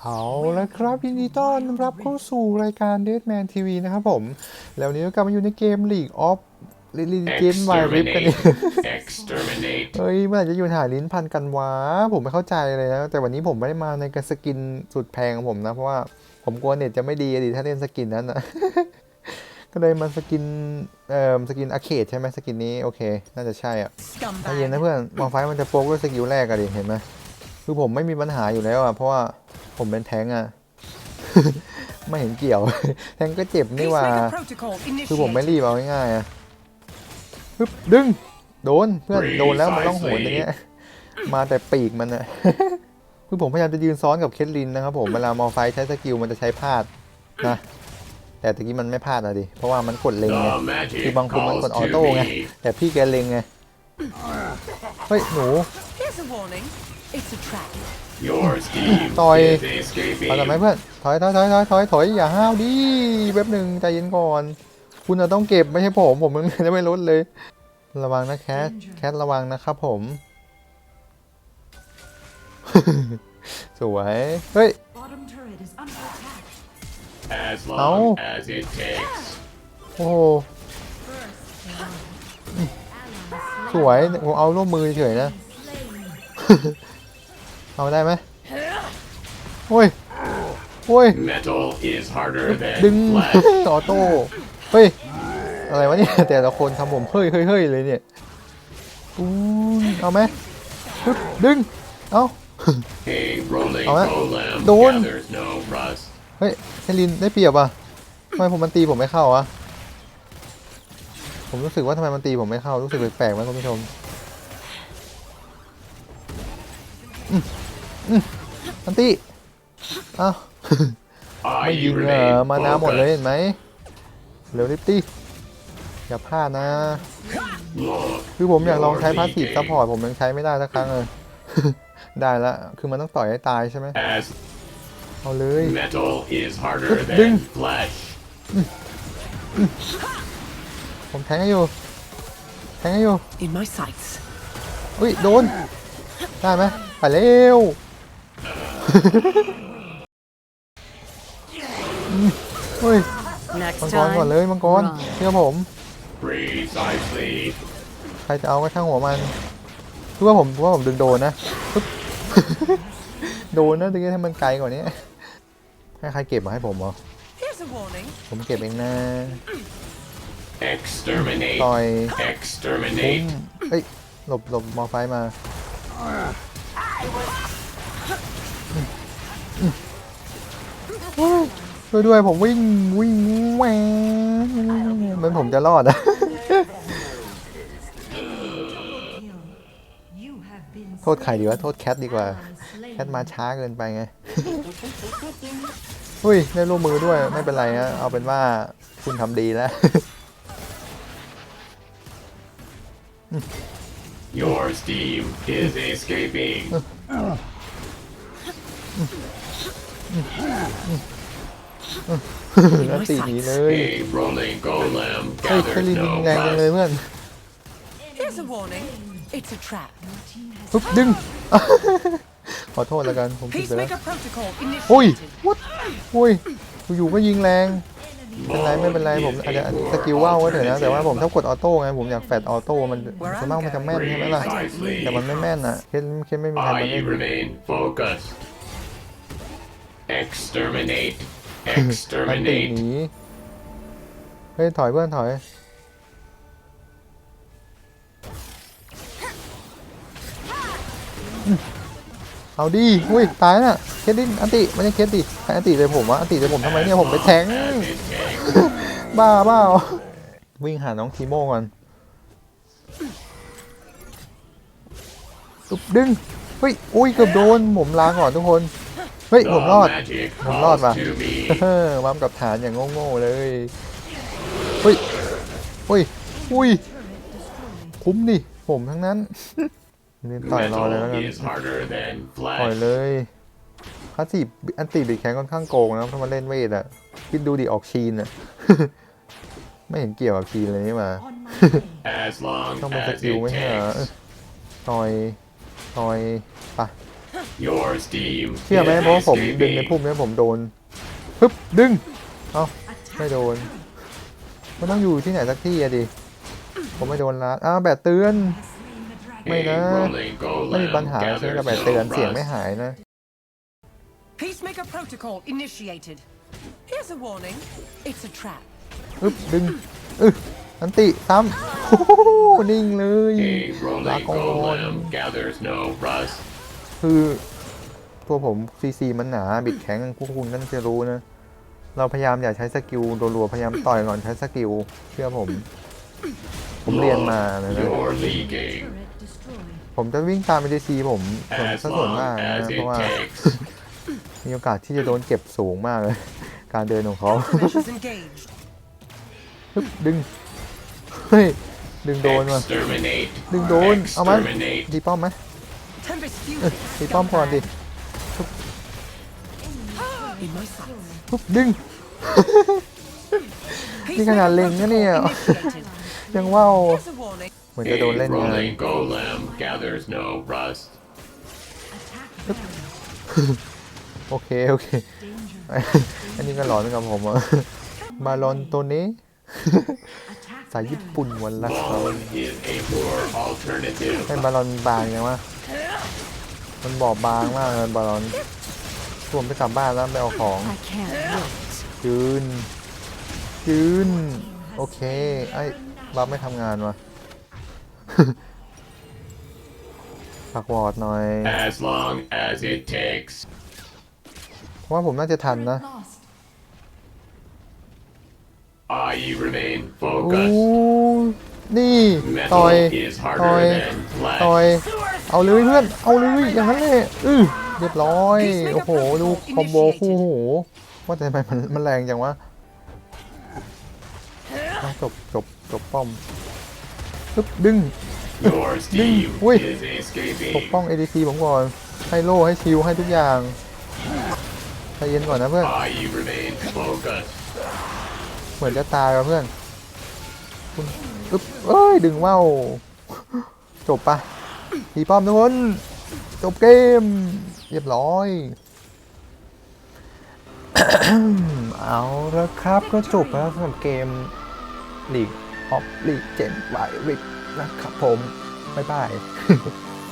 เอาละครับยินดีต้อนรับเข้าสู่รายการ Deadman TV นะครับผม แล้วนี้ก็กลับมาอยู่ในเกม League of Legends Wild Rift กันอีก Exterminate. เฮ้ยเมื่อไหร่จะอยู่ถ่ายลิ้นพันกันวะ ผมไม่เข้าใจเลยนะ แต่วันนี้ผมไม่ได้มาในกระสกินสุดแพงของผมนะ เพราะว่าผมกลัวเน็ตจะไม่ดีอะดิถ้าเล่นสกินนั้นนะก็เลยมาสกิน เอ่อ สกินอาเคดใช่ไหมสกินนี้ โอเค น่าจะใช่อะใจเย็นนะเพื่อนมองไฟมันจะโป๊กด้วยสกิลแรกอะดิ เห็นไหม คือผมไม่มีปัญหาอยู่แล้วอะเพราะว่าผมเป็นแทงค์อะ ไม่เห็นเกี่ยว แทงค์ก็เจ็บนี่หว่า คือผมไม่รีบเอาง่ายๆอะปึ๊บดึง โดนเพื่อนโดนแล้วมันต้องโหนอย่างเงี้ย มาแต่ปีกมันอะคือผมพยายามจะยืนซ้อนกับเคทลินนะครับผมเวลามอไฟใช้สกิลมันจะใช้พลาดนะแต่ตะกี้มันไม่พลาดอะดิ เพราะว่ามันกดเล็งไง The magic คือบางคนมัน calls กดออ to โต้ไง me. แต่พี่แกเล็งไง เฮ้ย หนู Here's a warning. It's a trap. Your team Tôi- is เอาทำไม escaping. เพื่อนถอยถอยถอยถอยถอยถอยอย่าห้าวดิแป๊บหนึ่งใจเย็นก่อน คุณจะต้องเก็บไม่ใช่ผมผมมันจะไม่ลดเลย ระวังนะแคทแคทระวังนะครับผม สวยเฮ้ย Bottom turret is under attack. As No. long as it takes. โอ้โหสวยผมเอาร่วมมือเฉยๆนะ เอาได้ไหมโอ้ยโอ้ย Metal is harder ดึง than flesh. ออโต้เฮ้ย อะไรวะเนี่ย แต่ละคนทำผมเฮ้ยเฮ้ยเฮ้ยเลยเนี่ยอู้ยเอาไหมปึ๊บดึง เอา A rolling Ờ. golem Đốn. gathers no rust. เฮ้ยเซลินได้เปรียบอะทำไมผมมันตีผมไม่เข้าอะ ผมรู้สึกว่าทำไมมันตีผมไม่เข้า รู้สึกแปลกๆไหมคุณผู้ชม อืมอืมมันตีเอ้าไม่ I ยิงเอ remain อมานาหมดเลย focused. เห็นไหมเร็วริบตี้อย่าพลาดนะ Look, คือผมอยากลองใช้ Your พาสซีฟ leading. ซัพพอร์ตผมยังใช้ไม่ได้สักครั้งเลย ได้ละ คือมันต้องต่อยให้ตายใช่ไหม as เอาเลย metal is harder Đừng. than flesh. ผมแทงให้อยู่ แทงให้อยู่ In my sights. อุ้ย โดน ได้ไหม ไปเร็วอืมเฮ้ย Next มังกรก่อนเลยมังกรเชื่อผม Precisely. ใครจะเอาก็ช่างหัวมันคือว่าผมว่าผมดึงโดนนะปึ๊บ โดนนะตะกี้ให้มันไกลกว่านี้ ให้ใครเก็บมาให้ผมเหรอ Here's a warning. ผมเก็บเองนะ Exterminate. ต่อยปุ้ม Exterminate. เอ้ย หลบหลบมอไฟมา ช่วยด้วยผมวิ่งวิ่งแหวเหมือนผมจะรอดอะโทษใครดีวะ โทษแคทดีกว่า แคทมาช้าเกินไปไงอุ้ยได้ร่วมมือด้วยไม่เป็นไรฮะเอาเป็นว่าคุณทำดีแล้ว Your team is escaping. แล้วตีหนีเลย A rolling golem เฮ้ยแค gathers ลิน no แรงจังเลย rust. เพื่อน Here's a warning. It's a trap. ปึ๊บดึง ขอโทษแล้วกันผมผิดไปแล้ว Peacemaker protocol อุ้ย initiated. วัดอุ้ยอยู่ๆก็ยิงแรง เป็นไรไม่เป็นไรผมอาจจะสกิลว่าวก็เถอะนะแต่ว่าผมชอบกดออโต้ไงผมอยากแฟดออโต้มันส่วนมากมันจะแม่นใช่ไหมล่ะแต่มันไม่แม่นอะเคสเคสไม่มีใครมา I เล่น remain focused. Exterminate. มันตี Exterminate. หนีเฮ้ยถอยเพื่อนถอย เอาดีอุ้ยตายน่ะเคสดิอันติไม่ใช่เคสดิใครอันติเลยผมวะอันติเลยผมทำไมเนี่ยผมไปแทง บ้าเปล่าวิ่งหาน้องทีโม่ก่อนตุบดึงเฮ้ยอุ้ยเกือบโดนผมลาก่อนทุกคนเฮ้ยผมรอด The magic Không lọt calls mà. to me. เฮ้อวามกับฐานอย่างโง่ๆเลยเฮ้ยเฮ้ยอุ้ยคุ้มดิผมทั้งนั้น นี่ต่อยรอเลยแล้วกัน Metal is harder than ต่อย flesh. เลยพาสซีฟอันตีบิดแข็งค่อนข้างโกงนะถ้ามาเล่นเวทอะคิดดูดิออกชีนอะไม่เห็นเกี่ยวกับชีนเลยนี่หว่า As long ต้องเป็นส as กิล it ไม่ใช่เหรอ takes. ต่อยต่อยปะ Yours, team. เชื่อไหม is เพราะว่าผมดึงใน escaping. พุ่มเนี้ผมโดนปึ๊บดึงเอาไม่โดนมันต้องอยู่ที่ไหนสักที่อะดิผมไม่โดนละอ้าวแบตเตือน ไม่นะ A rolling ไม่มีปัญ golem หาใช่ไหมกับ gathers แบตเตือน no เสียงไม่ rust. หายนะ Peacemaker protocol initiated. Here's a warning. It's a trap. อึ๊บดึงอึ๊บอันติซ้ำโอ้โหนิ่งเลย A ลา rolling ก่อน golem gathers no rust. คือตัวผมซีซีมันหนา บิดแข็งพวกคุณก็จะรู้นะ เราพยายามอย่าใช้สกิลรัวๆพยายามต่อยก่อนใช้สกิลเชื่อผม ผมเรียนมาเลยนะ You're leaking ผมจะวิ่งตาม EDC ผมผม as ซะส่วน long มากนะ as เพ it ราะว่า takes. มีโอกาสที่จะโดนเก็บสูงมากเลย การเดินของเขา Countermeasures engaged. ปึ๊บดึง เฮ้ย ดึงโดนว่ะ Exterminate. ดึงโดน เอาไหม Exterminate. ดีป้อมไหม Tempest เอ้ย fuses. ดีป้อมก่อนดิ In my sights. ปึ๊บดึง นี่ขนาดเล็งนะเนี่ย Initiated. ยังว่าว Here's a warning. เหมือน A จะโดนเล่นยังไง rolling golem gathers no rust. โอเค โอเคอันนี้ก็หลอนกับผมอะบาลอนตัวนี้สายญี่ปุ่นวันละเขา Bone is a poor alternative. ให้บาลอนบางยังวะมันบอบบางมากเลยบาลอนผมไปกลับบ้านแล้วไปเอาของ I can't wait. ยืน ยืน โอเค ไอ้ บัฟไม่ทำงานวะฝากวอร์ดหน่อย As long as it takes. เพราะว่าผมน่าจะทันนะ I remain โอ้ focused. นี่ ต่อย Metal is ต่อย harder than ต่อย flesh. เอาเลยเพื่อน เอาเลยอย่างนั้นเลยอือเรียบร้อย โอ้โห ดูคอมโบคู่หู ว่าแต่ทำไมมันมันแรงจังวะอะจบจบ จบป้อมปึ๊บดึง Yours team Wait. is ปก escaping. ป้อง ADC ผมก่อน ให้โล่ให้ชิลให้ทุกอย่างใจเย็นก่อนนะเพื่อน I remain focused. เหมือนจะตายว่ะเพื่อนคุณอึ๊บเอ้ย ดึงว่าวจบปะทีป้อมทุกคน จบเกม เรียบร้อย เอาละครับก็จบแล้วสำหรับเกม ออฟลีเจนไวริกนะครับผม บ๊ายบาย